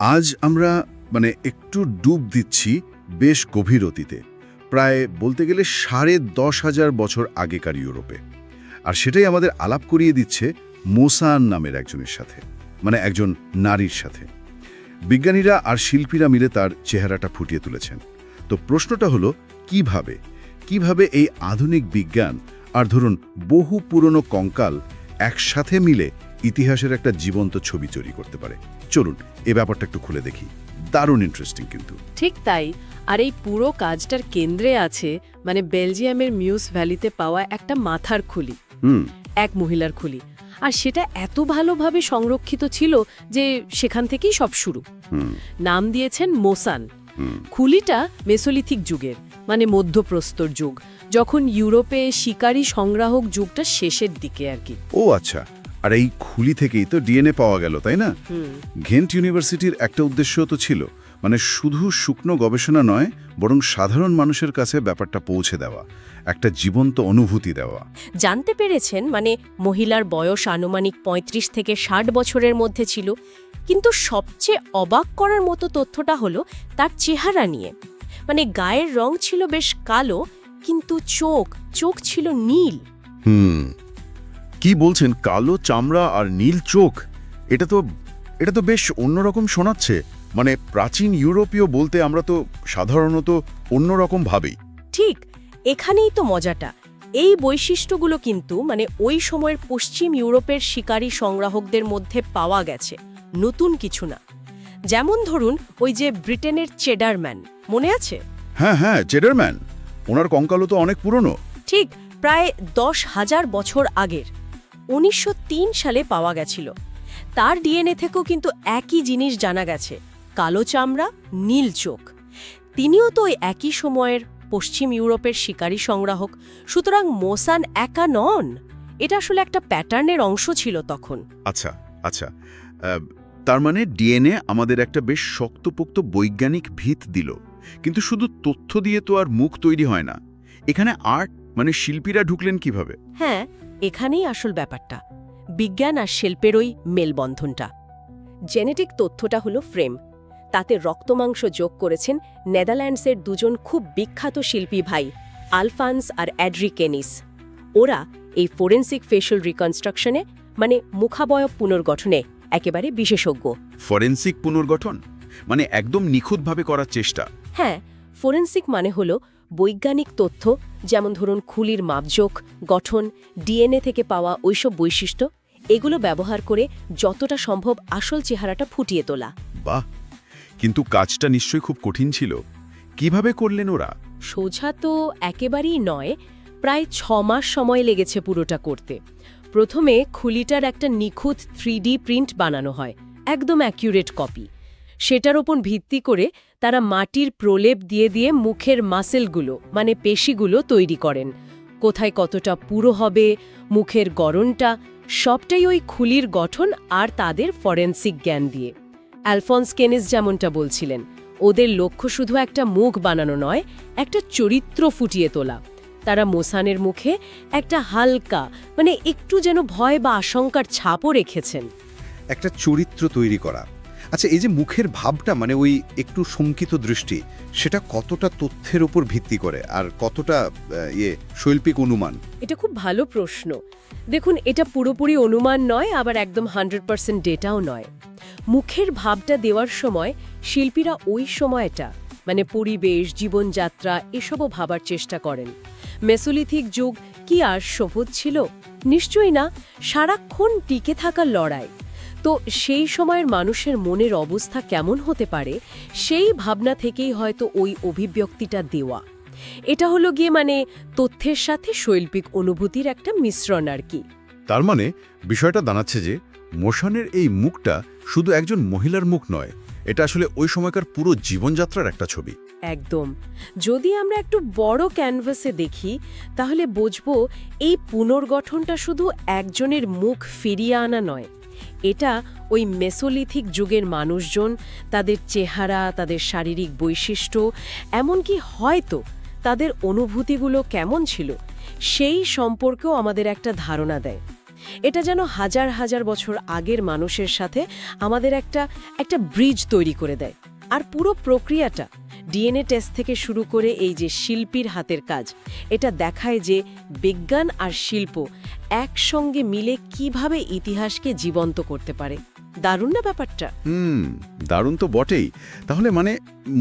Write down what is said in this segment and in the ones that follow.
আজ আমরা মানে একটু ডুব দিচ্ছি বেশ গভীর অতীতে, প্রায় বলতে গেলে সাড়ে দশ হাজার বছর আগেকার ইউরোপে। আর সেটাই আমাদের আলাপ করিয়ে দিচ্ছে মোসান নামের একজনের সাথে মানে একজন নারীর সাথে। বিজ্ঞানীরা আর শিল্পীরা মিলে তার চেহারাটা ফুটিয়ে তুলেছেন। তো প্রশ্নটা হলো, কীভাবে? কীভাবে এই আধুনিক বিজ্ঞান, আর ধরুন বহু পুরনো কঙ্কাল একসাথে মিলে ইতিহাসের একটা জীবন্ত ছবি তৈরি করতে পারে। চলুন এ ব্যাপারটা একটু খুলে দেখি। দারুণ ইন্টারেস্টিং কিন্তু। ঠিক তাই। আর এই পুরো কাজটার কেন্দ্রে আছে মানে বেলজিয়ামের মিউস ভ্যালিতে পাওয়া একটা মাথার খুলি। হুম। এক মহিলার খুলি। আর সেটা এত ভালোভাবে সংরক্ষিত ছিল যে সেখান থেকেই সব শুরু। হুম। নাম দিয়েছেন মোসান। খুলিটা মেসোলিথিক যুগের মানে মধ্যপ্রস্তর যুগ যখন ইউরোপে শিকারী সংগ্রাহক যুগটা শেষের দিকে আর কি। ও আচ্ছা। আর এই খুলি থেকেই তো ডিএনএ পাওয়া গেল তাই না? ঘেন্ট ইউনিভার্সিটির একটা উদ্দেশ্য তো ছিল মানে শুধু শুকনো গবেষণা নয় বরং সাধারণ মানুষের কাছে ব্যাপারটা পৌঁছে দেওয়া একটা জীবন্ত অনুভূতি দেওয়া। জানতে পেরেছেন মানে মহিলার বয়স আনুমানিক ৩৫ থেকে ষাট বছরের মধ্যে ছিল কিন্তু সবচেয়ে অবাক করার মতো তথ্যটা হলো তার চেহারা নিয়ে। মানে গায়ের রং ছিল বেশ কালো কিন্তু চোখ চোখ ছিল নীল। হুম। কি বলছেন কালো চামড়া আর নীল চোখ? এটা তো এটা তো বেশ অন্যরকম শোনাচ্ছে। মানে প্রাচীন ইউরোপীয় বলতে আমরা তো সাধারণত অন্যরকম ভাবেই ঠিক এখানেই তো মজাটা। এই বৈশিষ্ট্যগুলো কিন্তু মানে ওই সময়ের পশ্চিম ইউরোপের শিকারী সংগ্রাহকদের মধ্যে পাওয়া গেছে নতুন কিছু না। যেমন ধরুন ওই যে ব্রিটেনের চেডারম্যান মনে আছে? হ্যাঁ হ্যাঁ চেডারম্যান। ওনার কঙ্কালও তো অনেক পুরনো। ঠিক প্রায় দশ হাজার বছর আগের। উনিশশো তিন সালে পাওয়া গেছিল। তার ডিএনএ থেকেও কিন্তু একই জিনিস জানা গেছে কালো চামড়া নীল চোখ। তিনিও তো ওই একই সময়ের পশ্চিম ইউরোপের শিকারী সংগ্রাহক সুতরাং মোসান একা নন। এটা আসলে একটা প্যাটার্নের অংশ ছিল তখন। আচ্ছা আচ্ছা। তার মানে ডিএনএ আমাদের একটা বেশ শক্তপোক্ত বৈজ্ঞানিক ভিত দিল। কিন্তু শুধু তথ্য দিয়ে তো আর মুখ তৈরি হয় না। এখানে আর্ট মানে শিল্পীরা ঢুকলেন কীভাবে? হ্যাঁ এখানেই আসল ব্যাপারটা। বিজ্ঞান আর শিল্পের ওই মেলবন্ধনটা। জেনেটিক তথ্যটা হলো ফ্রেম। তাতে রক্তমাংস যোগ করেছেন নেদারল্যান্ডসের দুজন খুব বিখ্যাত শিল্পী ভাই আলফান্স আর অ্যাড্রি কেনিস। ওরা এই ফোরেন্সিক ফেশিয়াল রিকনস্ট্রাকশনে মানে মুখাবয়ব পুনর্গঠনে একেবারে বিশেষজ্ঞ। ফরেন্সিক পুনর্গঠন? মানে একদম নিখুঁতভাবে করার চেষ্টা? হ্যাঁ ফোরেন্সিক মানে হলো বৈজ্ঞানিক তথ্য যেমন ধরুন খুলির মাপজোক গঠন ডিএনএ থেকে পাওয়া ওইসব বৈশিষ্ট্য এগুলো ব্যবহার করে যতটা সম্ভব আসল চেহারাটা ফুটিয়ে তোলা। বাহ! কিন্তু কাজটা নিশ্চয়ই খুব কঠিন ছিল। কীভাবে করলেন ওরা? সোজা তো একেবারেই নয় প্রায় ছ মাস সময় লেগেছে পুরোটা করতে। প্রথমে খুলিটার একটা নিখুঁত থ্রিডি প্রিন্ট বানানো হয় একদম অ্যাকিউরেট কপি। সেটার ওপর ভিত্তি করে তারা মাটির প্রলেপ দিয়ে দিয়ে মুখের মাসেলগুলো মানে পেশিগুলো তৈরি করেন। কোথায় কতটা পুরো হবে, মুখের গড়নটা, সবটাই ওই খুলির গঠন আর তাদের ফরেন্সিক জ্ঞান দিয়ে। অ্যালফন্স কেনিস যেমনটা বলছিলেন, ওদের লক্ষ্য শুধু একটা মুখ বানানো নয়, একটা চরিত্র ফুটিয়ে তোলা। তারা মোসানের মুখে একটা হালকা মানে একটু যেন ভয় বা আশঙ্কার ছাপও রেখেছেন। একটা চরিত্র তৈরি করা আচ্ছা এই যে মুখের ভাবটা মানে ওই একটু শঙ্কিত দৃষ্টি, সেটা কতটা তথ্যের উপর ভিত্তি করে? আর কতটা ইয়ে শৈল্পিক অনুমান? এটা খুব ভালো প্রশ্ন। দেখুন, এটা পুরোপুরি অনুমান নয়, আবার একদম হান্ড্রেড পার্সেন্ট ডেটাও নয়। মুখের ভাবটা দেওয়ার সময় শিল্পীরা ওই সময়টা মানে পরিবেশ, জীবনযাত্রা, এসবও ভাবার চেষ্টা করেন। মেসোলিথিক যুগ কি আর সহজ ছিল? নিশ্চয়ই না, সারাক্ষণ টিকে থাকার লড়াই। তো সেই সময়ের মানুষের মনের অবস্থা কেমন হতে পারে সেই ভাবনা থেকেই হয়তো ওই অভিব্যক্তিটা দেওয়া। এটা হলো গিয়ে মানে তথ্যের সাথে শৈল্পিক অনুভূতির একটা মিশ্রণ আর কি। তার মানে বিষয়টা দাঁড়াচ্ছে যে মোশনের এই মুখটা শুধু একজন মহিলার মুখ নয় এটা আসলে ওই সময়কার পুরো জীবনযাত্রার একটা ছবি। একদম। যদি আমরা একটু বড় ক্যানভাসে দেখি তাহলে বুঝব এই পুনর্গঠনটা শুধু একজনের মুখ ফিরিয়ে আনা নয় এটা ওই মেসোলিথিক যুগের মানুষজন, তাদের চেহারা, তাদের শারীরিক বৈশিষ্ট্য, এমনকি হয়তো তাদের অনুভূতিগুলো কেমন ছিল, সেই সম্পর্কেও আমাদের একটা ধারণা দেয়। এটা যেন হাজার হাজার বছর আগের মানুষের সাথে আমাদের একটা একটা ব্রিজ তৈরি করে দেয়। আর পুরো প্রক্রিয়াটা ডিএনএ টেস্ট থেকে শুরু করে এই যে শিল্পীর হাতের কাজ, এটা দেখায় যে বিজ্ঞান আর শিল্প একসঙ্গে মিলে কীভাবে ইতিহাসকে জীবন্ত করতে পারে। দারুণ না ব্যাপারটা? হুম, দারুণ তো বটেই। তাহলে মানে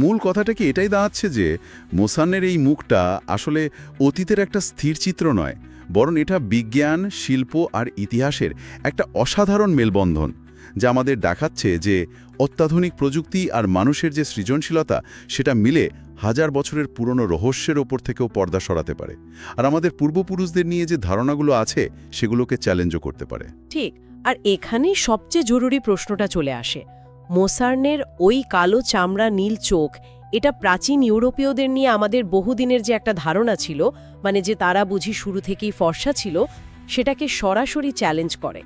মূল কথাটা কি এটাই দাঁড়াচ্ছে যে মোসান্নের এই মুখটা আসলে অতীতের একটা স্থির চিত্র নয়, বরং এটা বিজ্ঞান, শিল্প আর ইতিহাসের একটা অসাধারণ মেলবন্ধন। যা আমাদের দেখাচ্ছে যে অত্যাধুনিক প্রযুক্তি আর মানুষের যে সৃজনশীলতা, সেটা মিলে হাজার বছরের পুরনো রহস্যের ওপর থেকেও পর্দা সরাতে পারে। আর আমাদের পূর্বপুরুষদের নিয়ে যে ধারণাগুলো আছে, সেগুলোকে চ্যালেঞ্জও করতে পারে। ঠিক, আর এখানেই সবচেয়ে জরুরি প্রশ্নটা চলে আসে। মোসার্নের ওই কালো চামড়া নীল চোখ, এটা প্রাচীন ইউরোপীয়দের নিয়ে আমাদের বহুদিনের যে একটা ধারণা ছিল মানে যে তারা বুঝি শুরু থেকেই ফর্সা ছিল, সেটাকে সরাসরি চ্যালেঞ্জ করে।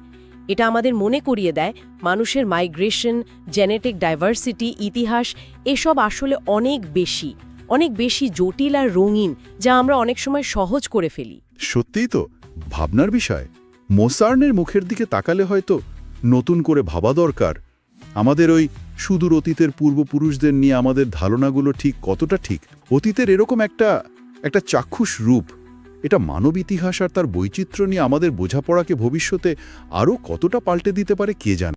এটা আমাদের মনে করিয়ে দেয় মানুষের মাইগ্রেশন জেনেটিক ডাইভার্সিটি ইতিহাস, এসব আসলে অনেক বেশি অনেক বেশি জটিল আর রঙিন, যা আমরা অনেক সময় সহজ করে ফেলি। সত্যিই তো, ভাবনার বিষয়। মোসার্নের মুখের দিকে তাকালে হয়তো নতুন করে ভাবা দরকার। আমাদের ওই সুদূর অতীতের পূর্বপুরুষদের নিয়ে আমাদের ধারণাগুলো ঠিক কতটা ঠিক? অতীতের এরকম একটা একটা চাক্ষুষ রূপ। এটা মানব ইতিহাস আর তার বৈচিত্র্য নিয়ে আমাদের বোঝাপড়াকে ভবিষ্যতে আরও কতটা পাল্টে দিতে পারে কে জানে?